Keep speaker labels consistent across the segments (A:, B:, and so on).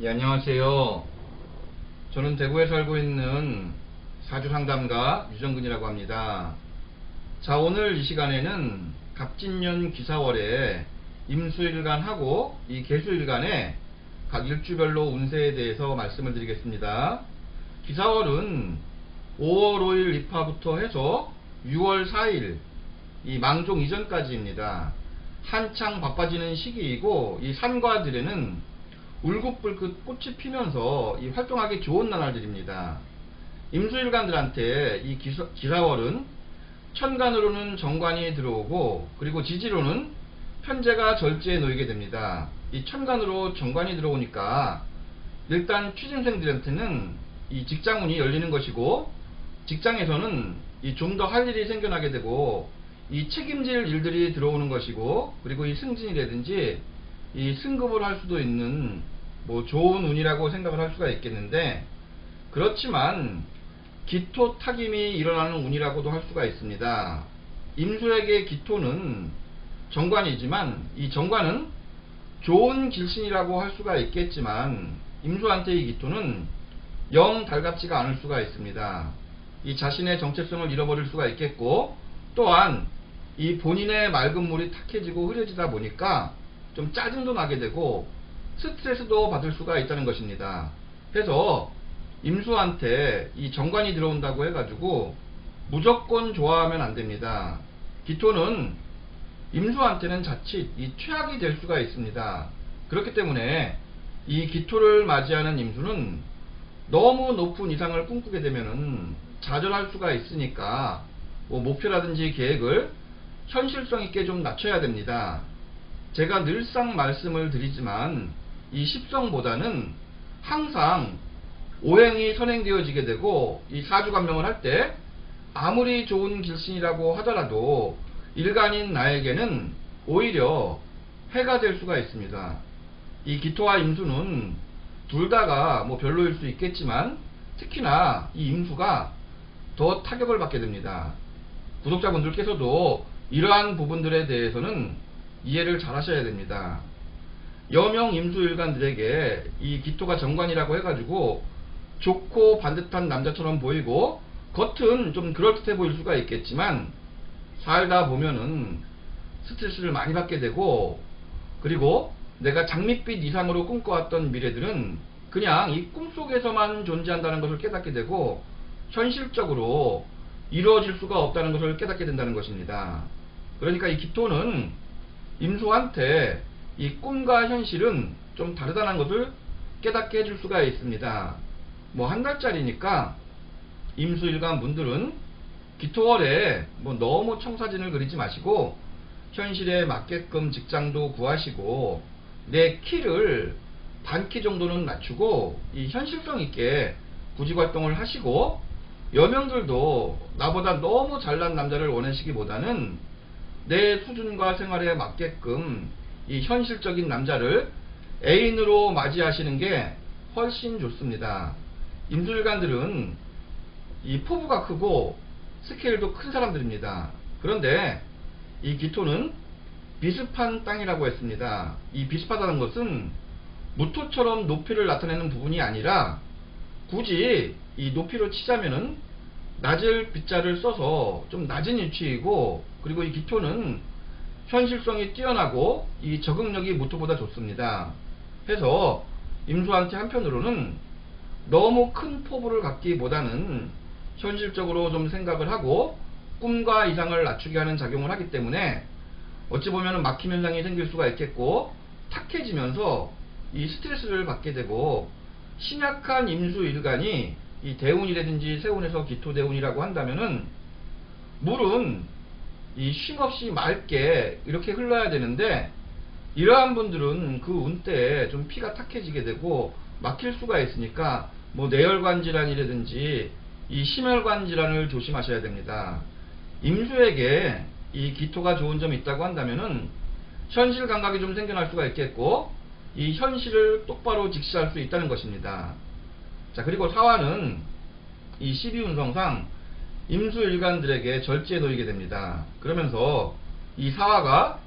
A: 예, 안녕하세요. 저는 대구에 살고 있는 사주 상담가 유정근이라고 합니다. 자, 오늘 이 시간에는 갑진년 기사월에 임수일간하고 이 개수일간의 각 일주별로 운세에 대해서 말씀을 드리겠습니다. 기사월은 5월 5일 입하부터 해서 6월 4일 이 망종 이전까지입니다. 한창 바빠지는 시기이고 이 산과들에는 울긋불긋 꽃이 피면서 이 활동하기 좋은 나날들입니다. 임수일간들한테 이 기사, 기사월은 천간으로는 정관이 들어오고 그리고 지지로는 현재가 절제에 놓이게 됩니다. 이 천간으로 정관이 들어오니까 일단 취준생들한테는 이 직장문이 열리는 것이고 직장에서는 이 좀 더 할 일이 생겨나게 되고 이 책임질 일들이 들어오는 것이고 그리고 이 승진이라든지 이 승급을 할 수도 있는 뭐 좋은 운이라고 생각을 할 수가 있겠는데 그렇지만 기토 타김이 일어나는 운이라고도 할 수가 있습니다. 임수에게 기토는 정관이지만 이 정관은 좋은 길신이라고 할 수가 있겠지만 임수한테 이 기토는 영 달갑지가 않을 수가 있습니다. 이 자신의 정체성을 잃어버릴 수가 있겠고 또한 이 본인의 맑은 물이 탁해지고 흐려지다 보니까 좀 짜증도 나게 되고 스트레스도 받을 수가 있다는 것입니다. 그래서 임수한테 이 정관이 들어온다고 해가지고 무조건 좋아하면 안 됩니다. 기토는 임수한테는 자칫 이 최악이 될 수가 있습니다. 그렇기 때문에 이 기토를 맞이하는 임수는 너무 높은 이상을 꿈꾸게 되면은 좌절할 수가 있으니까 뭐 목표라든지 계획을 현실성 있게 좀 낮춰야 됩니다. 제가 늘상 말씀을 드리지만 이 십성보다는 항상 오행이 선행되어지게 되고 이 사주감명을 할 때 아무리 좋은 길신이라고 하더라도 일간인 나에게는 오히려 해가 될 수가 있습니다. 이 기토와 임수는 둘 다가 뭐 별로일 수 있겠지만 특히나 이 임수가 더 타격을 받게 됩니다. 구독자분들께서도 이러한 부분들에 대해서는 이해를 잘 하셔야 됩니다. 여명 임수일간들에게 이 기토가 정관이라고 해가지고 좋고 반듯한 남자처럼 보이고 겉은 좀 그럴듯해 보일 수가 있겠지만 살다 보면은 스트레스를 많이 받게 되고 그리고 내가 장밋빛 이상으로 꿈꿔왔던 미래들은 그냥 이 꿈속에서만 존재한다는 것을 깨닫게 되고 현실적으로 이루어질 수가 없다는 것을 깨닫게 된다는 것입니다. 그러니까 이 기토는 임수한테 이 꿈과 현실은 좀 다르다는 것을 깨닫게 해줄 수가 있습니다. 뭐 한 달짜리니까 임수일간 분들은 기토월에 뭐 너무 청사진을 그리지 마시고 현실에 맞게끔 직장도 구하시고 내 키를 반 키 정도는 낮추고 이 현실성 있게 구직 활동을 하시고 여명들도 나보다 너무 잘난 남자를 원하시기보다는 내 수준과 생활에 맞게끔 이 현실적인 남자를 애인으로 맞이하시는 게 훨씬 좋습니다. 임술관들은 이 포부가 크고 스케일도 큰 사람들입니다. 그런데 이 기토는 비습한 땅이라고 했습니다. 이 비습하다는 것은 무토처럼 높이를 나타내는 부분이 아니라 굳이 이 높이로 치자면은 낮을 빗자를 써서 좀 낮은 위치이고 그리고 이 기토는 현실성이 뛰어나고 이 적응력이 무토보다 좋습니다. 해서 임수한테 한편으로는 너무 큰 포부를 갖기보다는 현실적으로 좀 생각을 하고 꿈과 이상을 낮추게 하는 작용을 하기 때문에 어찌 보면 막힘 현상이 생길 수가 있겠고 탁해지면서 이 스트레스를 받게 되고 신약한 임수 일간이 이 대운이라든지 세운에서 기토 대운이라고 한다면은 물은 이 쉼없이 맑게 이렇게 흘러야 되는데 이러한 분들은 그 운때에 좀 피가 탁해지게 되고 막힐 수가 있으니까 뭐 내혈관 질환이라든지 이 심혈관 질환을 조심하셔야 됩니다. 임수에게 이 기토가 좋은 점이 있다고 한다면은 현실 감각이 좀 생겨날 수가 있겠고 이 현실을 똑바로 직시할 수 있다는 것입니다. 자 그리고 사화는 이 12운성상 임수일간들에게 절제에 놓이게 됩니다. 그러면서 이 사화가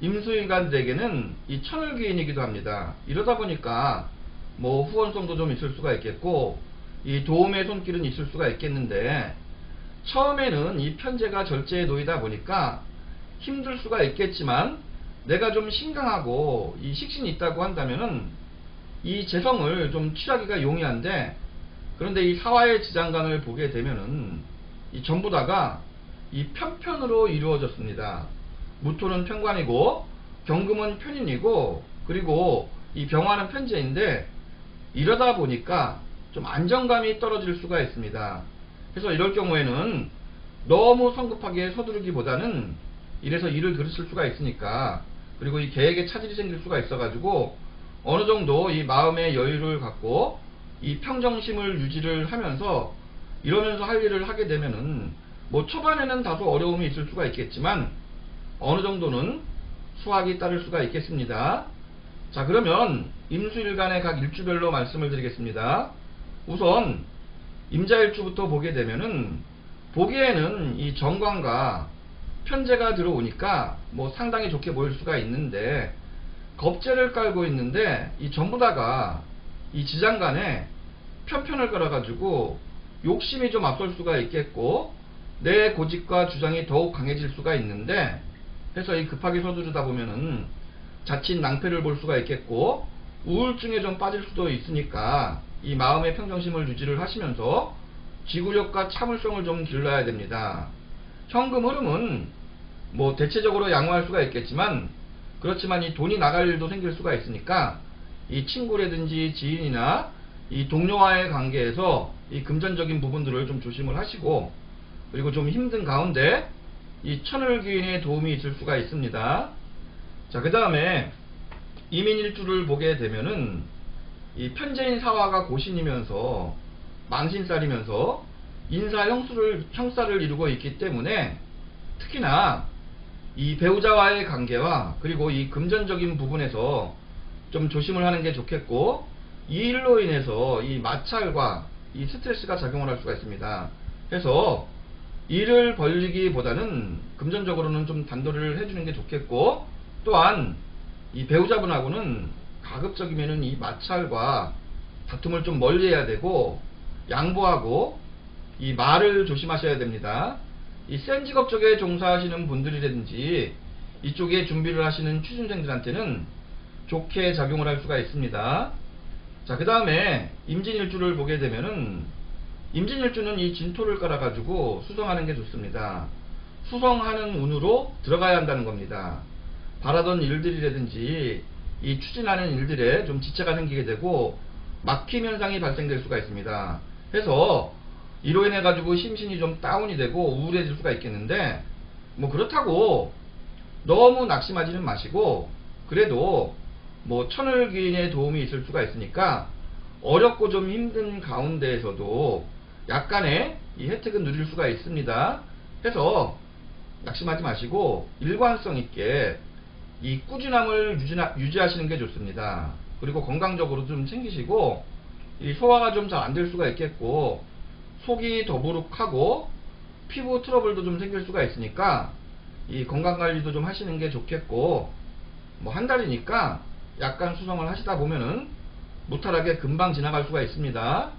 A: 임수일간들에게는 이 천을귀인이기도 합니다. 이러다 보니까 뭐 후원성도 좀 있을 수가 있겠고 이 도움의 손길은 있을 수가 있겠는데 처음에는 이 편제가 절제에 놓이다 보니까 힘들 수가 있겠지만 내가 좀 신강하고 이 식신이 있다고 한다면은 이 재성을 좀 취하기가 용이한데 그런데 이 사화의 지장간을 보게 되면은 이 전부 다가 이 편편으로 이루어졌습니다. 무토는 편관이고 경금은 편인이고 그리고 이 병화는 편제인데 이러다 보니까 좀 안정감이 떨어질 수가 있습니다. 그래서 이럴 경우에는 너무 성급하게 서두르기보다는 이래서 일을 들으실 수가 있으니까 그리고 이 계획에 차질이 생길 수가 있어가지고 어느 정도 이 마음의 여유를 갖고 이 평정심을 유지를 하면서 이러면서 할 일을 하게 되면은 뭐 초반에는 다소 어려움이 있을 수가 있겠지만 어느 정도는 수확이 따를 수가 있겠습니다. 자 그러면 임수일간의 각 일주별로 말씀을 드리겠습니다. 우선 임자일주부터 보게 되면은 보기에는 이 정관과 편제가 들어오니까 뭐 상당히 좋게 보일 수가 있는데 겁재를 깔고 있는데 이 전부 다가 이 지장간에 편편을 깔아가지고 욕심이 좀 앞설 수가 있겠고 내 고집과 주장이 더욱 강해질 수가 있는데 그래서 이 급하게 서두르다 보면은 자칫 낭패를 볼 수가 있겠고 우울증에 좀 빠질 수도 있으니까 이 마음의 평정심을 유지를 하시면서 지구력과 참을성을 좀 길러야 됩니다. 현금 흐름은 뭐 대체적으로 양호할 수가 있겠지만 그렇지만 이 돈이 나갈 일도 생길 수가 있으니까 이 친구라든지 지인이나 이 동료와의 관계에서 이 금전적인 부분들을 좀 조심을 하시고 그리고 좀 힘든 가운데 이 천을귀인의 도움이 있을 수가 있습니다. 자, 그 다음에 이민일주를 보게 되면은 이 편재인 사화가 고신이면서 망신살이면서 인사 형수를 형사를 이루고 있기 때문에 특히나 이 배우자와의 관계와 그리고 이 금전적인 부분에서 좀 조심을 하는 게 좋겠고 이 일로 인해서 이 마찰과 이 스트레스가 작용을 할 수가 있습니다. 그래서 일을 벌리기보다는 금전적으로는 좀 단도리를 해주는 게 좋겠고 또한 이 배우자분하고는 가급적이면은 이 마찰과 다툼을 좀 멀리 해야 되고 양보하고 이 말을 조심하셔야 됩니다. 이 센 직업 쪽에 종사하시는 분들이라든지 이쪽에 준비를 하시는 취준생들한테는 좋게 작용을 할 수가 있습니다. 자, 그 다음에 임진일주를 보게 되면은 임진일주는 이 진토를 깔아가지고 수성하는 게 좋습니다. 수성하는 운으로 들어가야 한다는 겁니다. 바라던 일들이라든지 이 추진하는 일들에 좀 지체가 생기게 되고 막힘 현상이 발생될 수가 있습니다. 그래서 이로 인해 가지고 심신이 좀 다운이 되고 우울해질 수가 있겠는데 뭐 그렇다고 너무 낙심하지는 마시고 그래도 뭐 천을귀인의 도움이 있을 수가 있으니까 어렵고 좀 힘든 가운데에서도 약간의 이 혜택은 누릴 수가 있습니다. 그래서 낙심하지 마시고 일관성 있게 이 꾸준함을 유지나, 유지 하시는 게 좋습니다. 그리고 건강적으로 좀 챙기시고 이 소화가 좀 잘 안 될 수가 있겠고 속이 더부룩하고 피부 트러블도 좀 생길 수가 있으니까 이 건강 관리도 좀 하시는 게 좋겠고 뭐 한 달이니까 약간 수성을 하시다 보면은 무탈하게 금방 지나갈 수가 있습니다.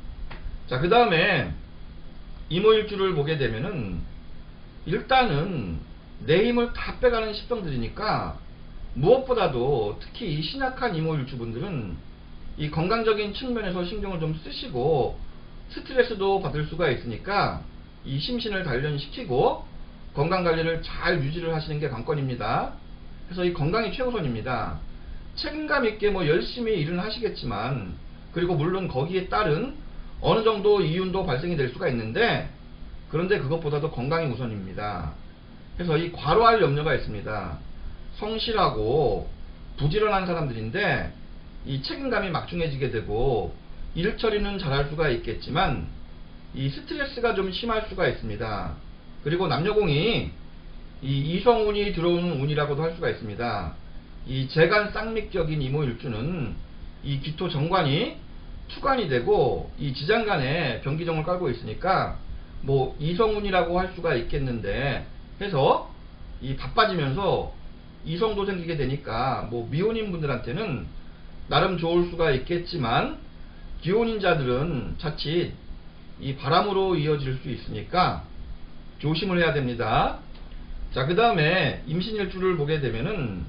A: 자, 그 다음에 이모일주를 보게 되면은 일단은 내 힘을 다 빼가는 십성들이니까 무엇보다도 특히 이 신약한 이모일주분들은 이 건강적인 측면에서 신경을 좀 쓰시고 스트레스도 받을 수가 있으니까 이 심신을 단련시키고 건강 관리를 잘 유지를 하시는 게 관건입니다. 그래서 이 건강이 최우선입니다. 책임감 있게 뭐 열심히 일은 하시겠지만 그리고 물론 거기에 따른 어느 정도 이윤도 발생이 될 수가 있는데 그런데 그것보다도 건강이 우선입니다. 그래서 이 과로할 염려가 있습니다. 성실하고 부지런한 사람들인데 이 책임감이 막중해지게 되고 일 처리는 잘할 수가 있겠지만 이 스트레스가 좀 심할 수가 있습니다. 그리고 남녀공이 이 이성운이 들어오는 운이라고도 할 수가 있습니다. 이 재간 쌍믹적인 이모 일주는 이 기토 정관이 투관이 되고 이 지장간에 병기정을 깔고 있으니까 뭐 이성운이라고 할 수가 있겠는데 해서 이 바빠지면서 이성도 생기게 되니까 뭐 미혼인 분들한테는 나름 좋을 수가 있겠지만 기혼인 자들은 자칫 이 바람으로 이어질 수 있으니까 조심을 해야 됩니다. 자, 그 다음에 임신일주를 보게 되면은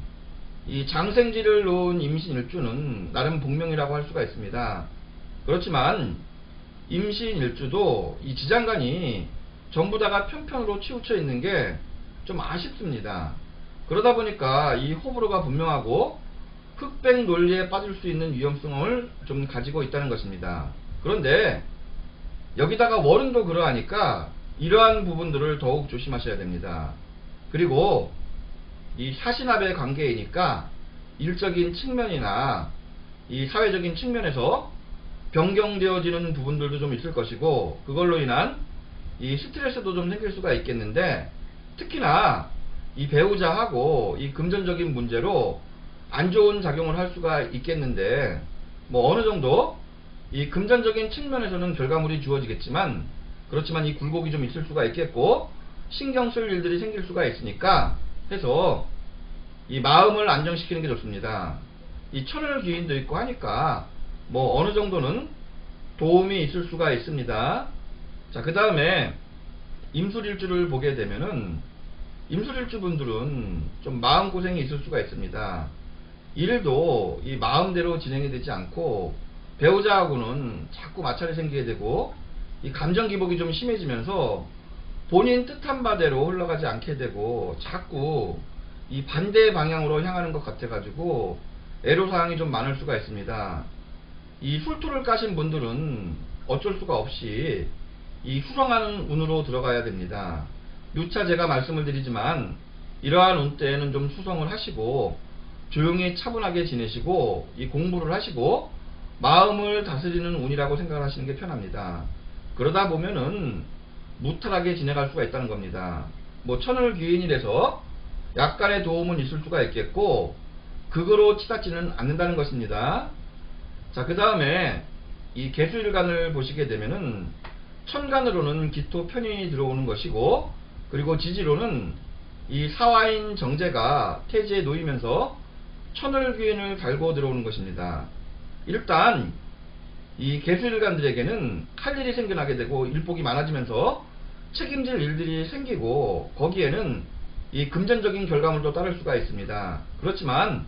A: 이 장생지를 놓은 임신 일주는 나름 복명이라고 할 수가 있습니다. 그렇지만 임신 일주도 이 지장간이 전부 다가 편편으로 치우쳐 있는 게 좀 아쉽습니다. 그러다 보니까 이 호불호가 분명하고 흑백 논리에 빠질 수 있는 위험성을 좀 가지고 있다는 것입니다. 그런데 여기다가 월은도 그러하니까 이러한 부분들을 더욱 조심하셔야 됩니다. 그리고 이 사신합의 관계이니까 일적인 측면이나 이 사회적인 측면에서 변경되어지는 부분들도 좀 있을 것이고 그걸로 인한 이 스트레스도 좀 생길 수가 있겠는데 특히나 이 배우자하고 이 금전적인 문제로 안 좋은 작용을 할 수가 있겠는데 뭐 어느 정도 이 금전적인 측면에서는 결과물이 주어지겠지만 그렇지만 이 굴곡이 좀 있을 수가 있겠고 신경 쓸 일들이 생길 수가 있으니까 해서 이 마음을 안정시키는 게 좋습니다. 이 천을 기인도 있고 하니까 뭐 어느 정도는 도움이 있을 수가 있습니다. 자, 그 다음에 임술일주를 보게 되면은 임술일주 분들은 좀 마음고생이 있을 수가 있습니다. 일도 이 마음대로 진행이 되지 않고 배우자하고는 자꾸 마찰이 생기게 되고 이 감정 기복이 좀 심해지면서 본인 뜻한 바대로 흘러가지 않게 되고 자꾸 이 반대 방향으로 향하는 것 같아 가지고 애로사항이 좀 많을 수가 있습니다. 이 술토를 까신 분들은 어쩔 수가 없이 이 수성하는 운으로 들어가야 됩니다. 누차 제가 말씀을 드리지만 이러한 운 때에는 좀 수성을 하시고 조용히 차분하게 지내시고 이 공부를 하시고 마음을 다스리는 운이라고 생각을 하시는 게 편합니다. 그러다 보면은 무탈하게 지내갈 수가 있다는 겁니다. 뭐 천을 귀인이라서 약간의 도움은 있을 수가 있겠고 그거로 치닫지는 않는다는 것입니다. 자, 그 다음에 이 개수일간을 보시게 되면은 천간으로는 기토 편인이 들어오는 것이고 그리고 지지로는 이 사화인 정제가 태지에 놓이면서 천을 귀인을 달고 들어오는 것입니다. 일단 이 개수일간들에게는 할 일이 생겨나게 되고 일복이 많아지면서 책임질 일들이 생기고 거기에는 이 금전적인 결과물도 따를 수가 있습니다. 그렇지만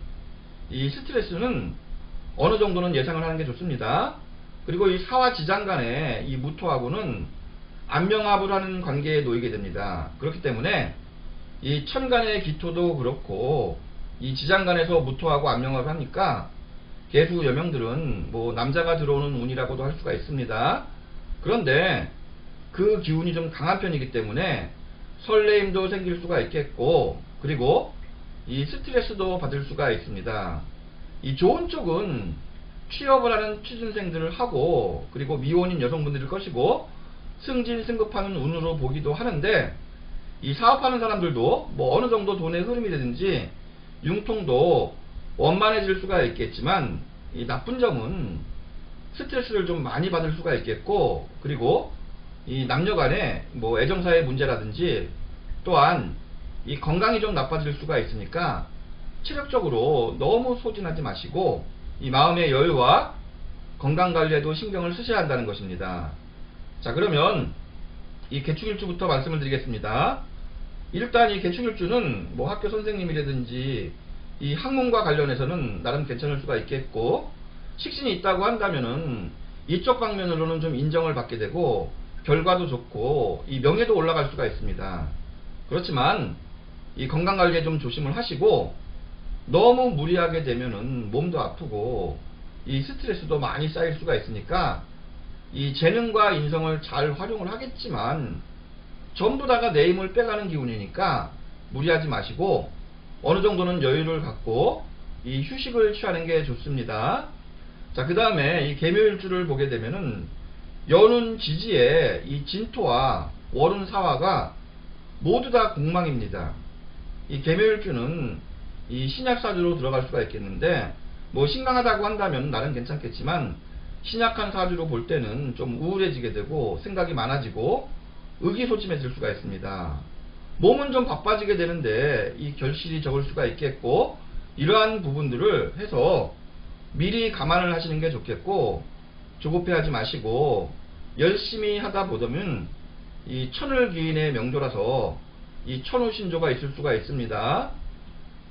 A: 이 스트레스는 어느 정도는 예상을 하는 게 좋습니다. 그리고 이 사와 지장 간의 이 무토하고는 안명합을 하는 관계에 놓이게 됩니다. 그렇기 때문에 이 천간의 기토도 그렇고 이 지장간에서 무토하고 안명합을 하니까 개수 여명들은 뭐 남자가 들어오는 운이라고도 할 수가 있습니다. 그런데 그 기운이 좀 강한 편이기 때문에 설레임도 생길 수가 있겠고 그리고 이 스트레스도 받을 수가 있습니다. 이 좋은 쪽은 취업을 하는 취준생들을 하고 그리고 미혼인 여성분들일 것이고 승진 승급하는 운으로 보기도 하는데 이 사업하는 사람들도 뭐 어느 정도 돈의 흐름이라든지 융통도 원만해질 수가 있겠지만 이 나쁜 점은 스트레스를 좀 많이 받을 수가 있겠고 그리고 이 남녀 간의 뭐 애정사의 문제라든지 또한 이 건강이 좀 나빠질 수가 있으니까 체력적으로 너무 소진하지 마시고 이 마음의 여유와 건강 관리에도 신경을 쓰셔야 한다는 것입니다. 자 그러면 이 개축일주부터 말씀을 드리겠습니다. 일단 이 개축일주는 뭐 학교 선생님이라든지 이 학문과 관련해서는 나름 괜찮을 수가 있겠고 식신이 있다고 한다면은 이쪽 방면으로는 좀 인정을 받게 되고 결과도 좋고 이 명예도 올라갈 수가 있습니다. 그렇지만 이 건강 관리에 좀 조심을 하시고 너무 무리하게 되면은 몸도 아프고 이 스트레스도 많이 쌓일 수가 있으니까 이 재능과 인성을 잘 활용을 하겠지만 전부 다가 내 힘을 빼가는 기운이니까 무리하지 마시고 어느 정도는 여유를 갖고 이 휴식을 취하는 게 좋습니다. 자, 그 다음에 이 개묘일주를 보게 되면은 연운 지지에 이 진토와 월운 사화가 모두 다 공망입니다. 이 개묘일주는 이 신약사주로 들어갈 수가 있겠는데 뭐 신강하다고 한다면 나름 괜찮겠지만 신약한 사주로 볼 때는 좀 우울해지게 되고 생각이 많아지고 의기소침해질 수가 있습니다. 몸은 좀 바빠지게 되는데 이 결실이 적을 수가 있겠고 이러한 부분들을 해서 미리 감안을 하시는 게 좋겠고 조급해하지 마시고 열심히 하다 보면 이 천을귀인의 명조라서 이 천우신조가 있을 수가 있습니다.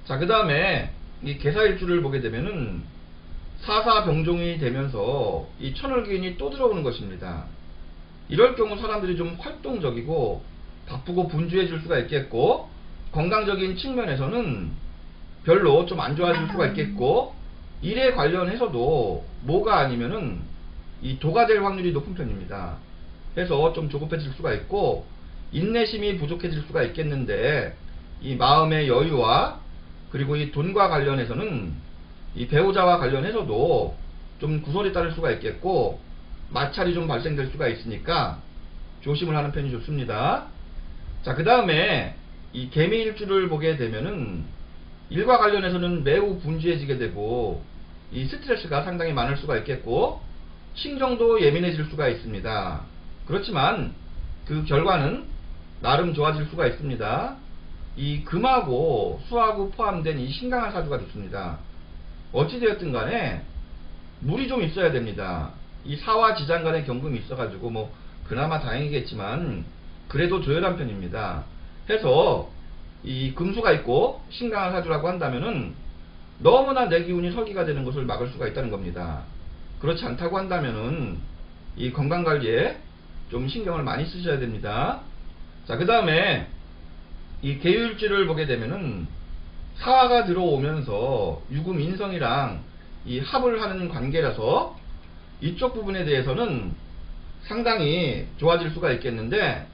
A: 자, 그 다음에 이 개사일주를 보게 되면은 사사병종이 되면서 이 천을귀인이 또 들어오는 것입니다. 이럴 경우 사람들이 좀 활동적이고 바쁘고 분주해질 수가 있겠고 건강적인 측면에서는 별로 좀 안 좋아질 수가 있겠고 일에 관련해서도 뭐가 아니면은 이 도가 될 확률이 높은 편입니다. 그래서 좀 조급해질 수가 있고 인내심이 부족해질 수가 있겠는데 이 마음의 여유와 그리고 이 돈과 관련해서는 이 배우자와 관련해서도 좀 구설이 따를 수가 있겠고 마찰이 좀 발생될 수가 있으니까 조심을 하는 편이 좋습니다. 자, 그 다음에 이 개미일주를 보게 되면은 일과 관련해서는 매우 분주해지게 되고 이 스트레스가 상당히 많을 수가 있겠고 신경도 예민해질 수가 있습니다. 그렇지만 그 결과는 나름 좋아질 수가 있습니다. 이 금하고 수하고 포함된 이 신강한 사주가 좋습니다. 어찌되었든 간에 물이 좀 있어야 됩니다. 이 사와 지장 간의 경금이 있어가지고 뭐 그나마 다행이겠지만 그래도 조열한 편입니다. 해서 이 금수가 있고 신강한 사주라고 한다면은 너무나 내 기운이 설기가 되는 것을 막을 수가 있다는 겁니다. 그렇지 않다고 한다면은 이 건강관리에 좀 신경을 많이 쓰셔야 됩니다. 자, 그 다음에 이 계율지를 보게 되면은 사화가 들어오면서 유금 인성이랑 이 합을 하는 관계라서 이쪽 부분에 대해서는 상당히 좋아질 수가 있겠는데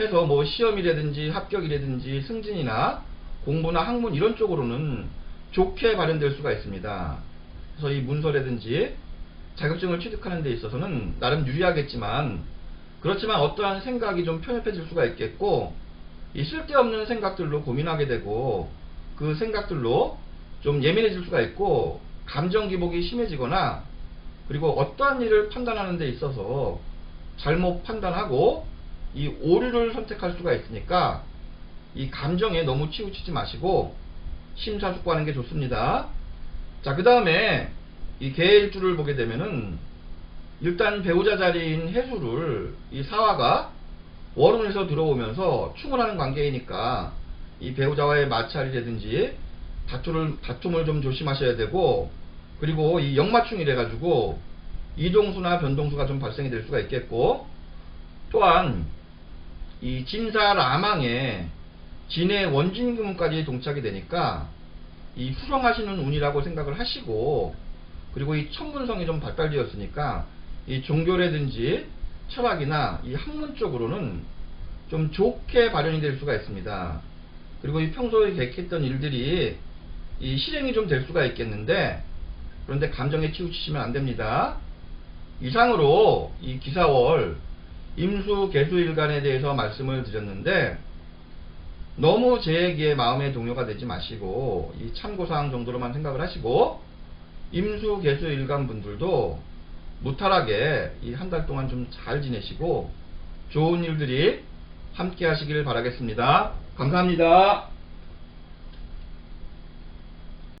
A: 해서 뭐 시험이라든지 합격이라든지 승진이나 공부나 학문 이런 쪽으로는 좋게 발현될 수가 있습니다. 그래서 이 문서라든지 자격증을 취득하는 데 있어서는 나름 유리하겠지만 그렇지만 어떠한 생각이 좀 편협해질 수가 있겠고 이 쓸데없는 생각들로 고민하게 되고 그 생각들로 좀 예민해질 수가 있고 감정 기복이 심해지거나 그리고 어떠한 일을 판단하는 데 있어서 잘못 판단하고 이 오류를 선택할 수가 있으니까 이 감정에 너무 치우치지 마시고 심사숙고하는 게 좋습니다. 자, 그 다음에 이 개일주를 보게 되면은 일단 배우자 자리인 해수를 이 사화가 월운에서 들어오면서 충분하는 관계이니까 이 배우자와의 마찰이라든지 다툼을, 다툼을 좀 조심하셔야 되고 그리고 이 역마충이래 가지고 이동수나 변동수가 좀 발생이 될 수가 있겠고 또한 이 진사 라망에 진의 원진금까지 동착이 되니까 이 후성하시는 운이라고 생각을 하시고 그리고 이 천문성이 좀 발달되었으니까 이 종교라든지 철학이나 이 학문 쪽으로는 좀 좋게 발현이 될 수가 있습니다. 그리고 이 평소에 계획했던 일들이 이 실행이 좀 될 수가 있겠는데 그런데 감정에 치우치시면 안 됩니다. 이상으로 이 기사월 임수 개수 일간에 대해서 말씀을 드렸는데 너무 제 얘기에 마음의 동요가 되지 마시고 이 참고사항 정도로만 생각을 하시고 임수 개수 일간 분들도 무탈하게 이 한 달 동안 좀 잘 지내시고 좋은 일들이 함께 하시길 바라겠습니다. 감사합니다.